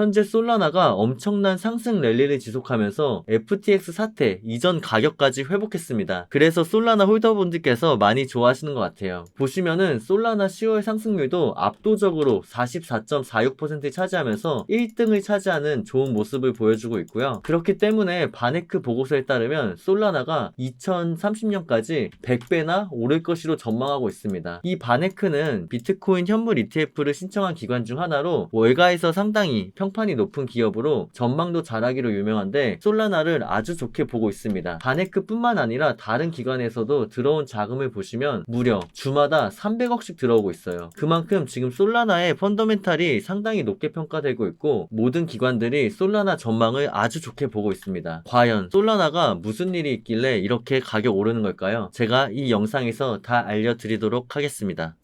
현재 솔라나가 엄청난 상승 랠리를 지속하면서 FTX 사태 이전 가격까지 회복했습니다. 그래서 솔라나 홀더분들께서 많이 좋아하시는 것 같아요. 보시면은 솔라나 10월 상승률도 압도적으로 44.46% 차지하면서 1등을 차지하는 좋은 모습을 보여주고 있고요. 그렇기 때문에 바네크 보고서에 따르면 솔라나가 2030년까지 100배나 오를 것으로 전망하고 있습니다. 이 바네크는 비트코인 현물 ETF를 신청한 기관 중 하나로 월가에서 상당히 평 판이 높은 기업으로 전망도 잘하기로 유명한데 솔라나를 아주 좋게 보고 있습니다. 바네크뿐만 아니라 다른 기관에서도 들어온 자금을 보시면 무려 주마다 300억씩 들어오고 있어요. 그만큼 지금 솔라나의 펀더멘탈이 상당히 높게 평가되고 있고 모든 기관들이 솔라나 전망을 아주 좋게 보고 있습니다. 과연 솔라나가 무슨 일이 있길래 이렇게 가격 오르는 걸까요? 제가 이 영상에서 다 알려드리도록 하겠습니다.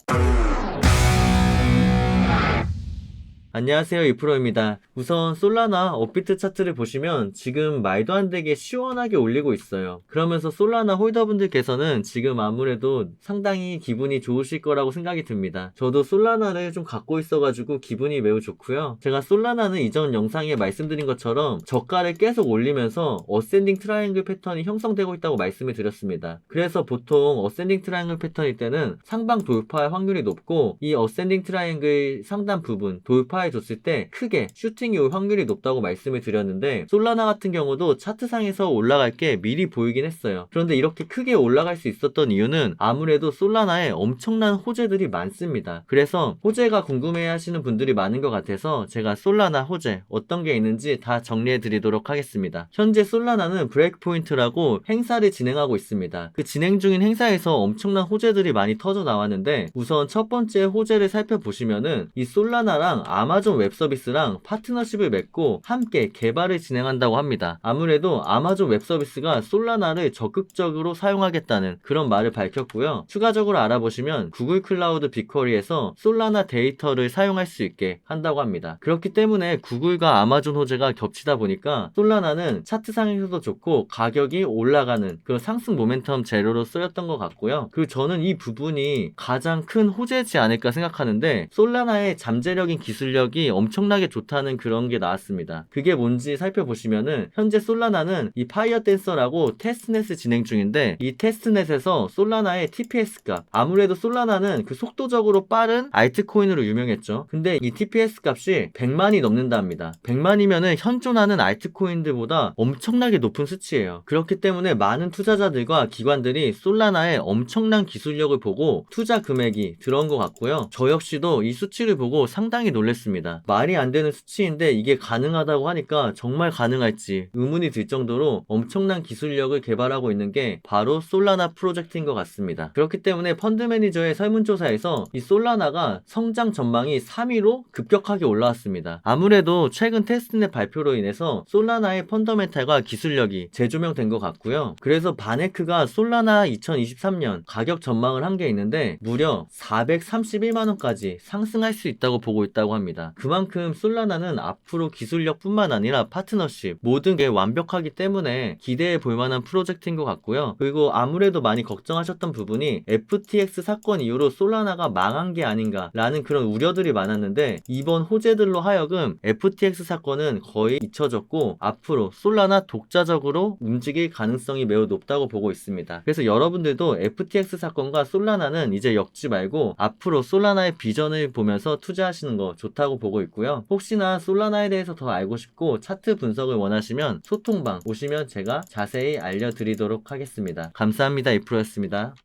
안녕하세요 이프로입니다. 우선 솔라나 업비트 차트를 보시면 지금 말도 안 되게 시원하게 올리고 있어요. 그러면서 솔라나 홀더분들께서는 지금 아무래도 상당히 기분이 좋으실 거라고 생각이 듭니다. 저도 솔라나를 좀 갖고 있어가지고 기분이 매우 좋고요. 제가 솔라나는 이전 영상에 말씀드린 것처럼 저가를 계속 올리면서 어센딩 트라이앵글 패턴이 형성되고 있다고 말씀을 드렸습니다. 그래서 보통 어센딩 트라이앵글 패턴일 때는 상방 돌파할 확률이 높고 이 어센딩 트라이앵글 상단 부분 돌파 해 줬을 때 크게 슈팅이 올 확률이 높다고 말씀을 드렸는데 솔라나 같은 경우도 차트상에서 올라갈 게 미리 보이긴 했어요. 그런데 이렇게 크게 올라갈 수 있었던 이유는 아무래도 솔라나에 엄청난 호재들이 많습니다. 그래서 호재가 궁금해 하시는 분들이 많은 것 같아서 제가 솔라나 호재 어떤 게 있는지 다 정리해 드리도록 하겠습니다. 현재 솔라나는 브레이크 포인트라고 행사를 진행하고 있습니다. 그 진행 중인 행사에서 엄청난 호재들이 많이 터져 나왔는데 우선 첫 번째 호재를 살펴보시면은 이 솔라나랑 아 마존 웹 서비스랑 파트너십을 맺고 함께 개발을 진행한다고 합니다. 아무래도 아마존 웹 서비스가 솔라나를 적극적으로 사용하겠다는 그런 말을 밝혔고요. 추가적으로 알아보시면 구글 클라우드 빅쿼리에서 솔라나 데이터를 사용할 수 있게 한다고 합니다. 그렇기 때문에 구글과 아마존 호재가 겹치다 보니까 솔라나는 차트상에서도 좋고 가격이 올라가는 그런 상승 모멘텀 재료로 쓰였던 것 같고요. 그리고 저는 이 부분이 가장 큰 호재지 않을까 생각하는데 솔라나의 잠재력인 기술력 이 엄청나게 좋다는 그런 게 나왔습니다. 그게 뭔지 살펴보시면은 현재 솔라나는 이 파이어 댄서라고 테스트넷을 진행 중인데 이 테스트넷에서 솔라나의 TPS 값 아무래도 솔라나는 그 속도적으로 빠른 알트코인으로 유명했죠. 근데 이 TPS 값이 100만이 넘는답니다. 100만이면은 현존하는 알트코인들보다 엄청나게 높은 수치예요. 그렇기 때문에 많은 투자자들과 기관들이 솔라나의 엄청난 기술력을 보고 투자 금액이 들어온 것 같고요. 저 역시도 이 수치를 보고 상당히 놀랐습니다. 말이 안 되는 수치인데 이게 가능하다고 하니까 정말 가능할지 의문이 들 정도로 엄청난 기술력을 개발하고 있는 게 바로 솔라나 프로젝트인 것 같습니다. 그렇기 때문에 펀드 매니저의 설문조사에서 이 솔라나가 성장 전망이 3위로 급격하게 올라왔습니다. 아무래도 최근 테스트넷 발표로 인해서 솔라나의 펀더멘탈과 기술력이 재조명된 것 같고요. 그래서 바네크가 솔라나 2023년 가격 전망을 한 게 있는데 무려 431만원까지 상승할 수 있다고 보고 있다고 합니다. 그만큼 솔라나는 앞으로 기술력뿐만 아니라 파트너십 모든 게 완벽하기 때문에 기대해 볼 만한 프로젝트인 것 같고요. 그리고 아무래도 많이 걱정하셨던 부분이 FTX 사건 이후로 솔라나가 망한 게 아닌가라는 그런 우려들이 많았는데 이번 호재들로 하여금 FTX 사건은 거의 잊혀졌고 앞으로 솔라나 독자적으로 움직일 가능성이 매우 높다고 보고 있습니다. 그래서 여러분들도 FTX 사건과 솔라나는 이제 엮지 말고 앞으로 솔라나의 비전을 보면서 투자하시는 거 좋다고 보고 있고요. 혹시나 솔라나에 대해서 더 알고 싶고 차트 분석을 원하시면 소통방 오시면 제가 자세히 알려드리도록 하겠습니다. 감사합니다. 이프로였습니다.